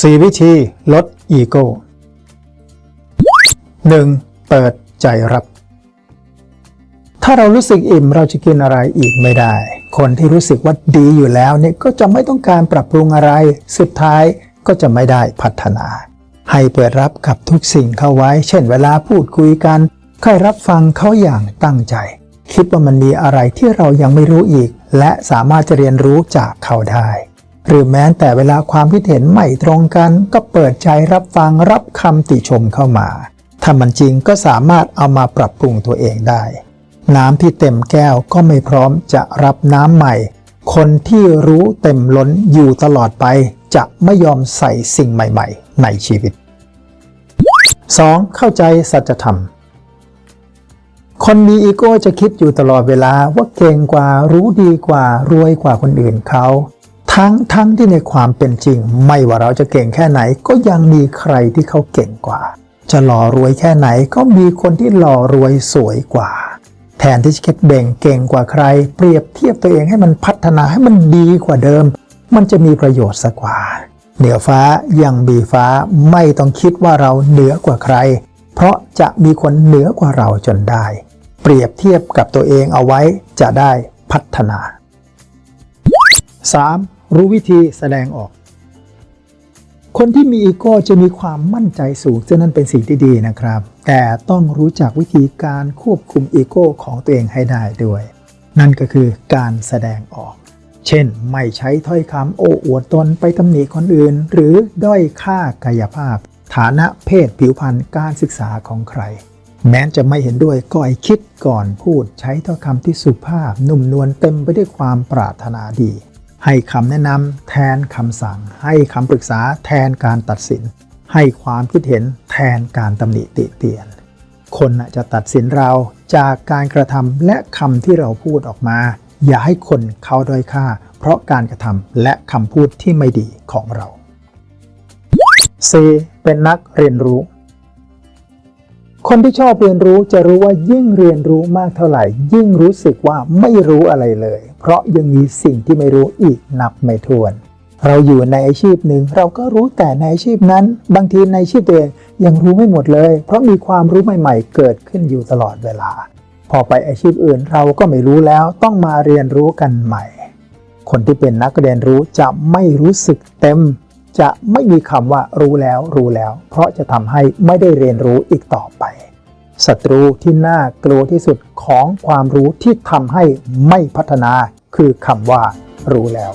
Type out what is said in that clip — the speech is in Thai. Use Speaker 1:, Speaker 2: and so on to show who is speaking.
Speaker 1: 4 วิธีลดอีโก้ 1. เปิดใจรับ ถ้าเรารู้สึกอิ่มเราจะกินอะไรอีกไม่ได้ คนที่รู้สึกว่าดีอยู่แล้วเนี่ยก็จะไม่ต้องการปรับปรุงอะไร สุดท้ายก็จะไม่ได้พัฒนา ให้เปิดรับกับทุกสิ่งเข้าไว้ เช่นเวลาพูดคุยกันค่อยรับฟังเขาอย่างตั้งใจ คิดว่ามันมีอะไรที่เรายังไม่รู้อีก และสามารถจะเรียนรู้จากเขาได้ หรือแม้แต่เวลาความคิดเห็นไม่ตรงกัน ก็เปิดใจรับฟังรับคำติชมเข้ามา ถ้ามันจริงก็สามารถเอามาปรับปรุงตัวเองได้ น้ำที่เต็มแก้วก็ไม่พร้อมจะรับน้ำใหม่ คนที่รู้เต็มล้นอยู่ตลอดไป จะไม่ยอมใส่สิ่งใหม่ ๆ ในชีวิต 2. เข้าใจสัจธรรม คนมีอีโก้จะคิดอยู่ตลอดเวลาว่าเก่งกว่ารู้ดีกว่ารวยกว่าคนอื่นเขา ทั้งทั้งที่ในความเป็นจริง ไม่ว่าเราจะเก่งแค่ไหน ก็ยังมีใครที่เขาเก่งกว่า จะหล่อรวยแค่ไหนก็มีคนที่หล่อรวยสวยกว่า แทนที่จะคิดเบ่งเก่งกว่าใคร เปรียบเทียบตัวเองให้มันพัฒนาให้มันดีกว่าเดิม มันจะมีประโยชน์สักกว่า เหนือฟ้ายังบีฟ้าไม่ต้องคิดว่าเราเหนือกว่าใคร เพราะจะมีคนเหนือกว่าเราจนได้ เปรียบเทียบกับตัวเองเอาไว้จะได้พัฒนา 3. รู้วิธีแสดงออก คนที่มีอีโก้จะมีความมั่นใจสูงซึ่งนั่นเป็นสิ่งที่ดีนะครับ แต่ต้องรู้จักวิธีการควบคุมอีโก้ของตัวเองให้ได้ด้วย นั่นก็คือการแสดงออก เช่น ไม่ใช้ถ้อยคำโอ้อวดตนไปตำหนิคนอื่น หรือด้อยค่ากายภาพ ฐานะเพศผิวพรรณการศึกษาของใครแม้จะไม่เห็นด้วยก็ให้คิดก่อนพูดใช้ถ้อยคำที่สุภาพนุ่มนวลเต็มไปด้วยความปรารถนาดี ให้คำแนะนำแทนคำสั่ง ให้คำปรึกษาแทนการตัดสิน ให้ความคิดเห็นแทนการตำหนิติเตียน คนจะตัดสินเราจากการกระทำและคำที่เราพูดออกมา อย่าให้คนเขาด้อยค่า เพราะการกระทำและคำพูดที่ไม่ดีของเรา C เป็นนักเรียนรู้ คนที่ชอบเรียนรู้จะรู้ว่ายิ่งเรียนรู้มากเท่าไหร่ ยิ่งรู้สึกว่าไม่รู้อะไรเลย เพราะยังมีสิ่งที่ไม่รู้อีกนับไม่ถ้วน เราอยู่ในอาชีพหนึ่งเราก็รู้แต่ในอาชีพนั้น บางทีในอาชีพตัวเองยังรู้ไม่หมดเลย เพราะมีความรู้ใหม่ๆ เกิดขึ้นอยู่ตลอดเวลา พอไปอาชีพอื่นเราก็ไม่รู้แล้วต้องมาเรียนรู้กันใหม่ คนที่เป็นนักเรียนรู้จะไม่รู้สึกเต็ม จะไม่มีคำว่ารู้แล้วรู้แล้ว เพราะจะทำให้ไม่ได้เรียนรู้อีกต่อไปศัตรูที่น่ากลัวที่สุดของความรู้ที่ทำให้ไม่พัฒนา คือคำว่า รู้แล้ว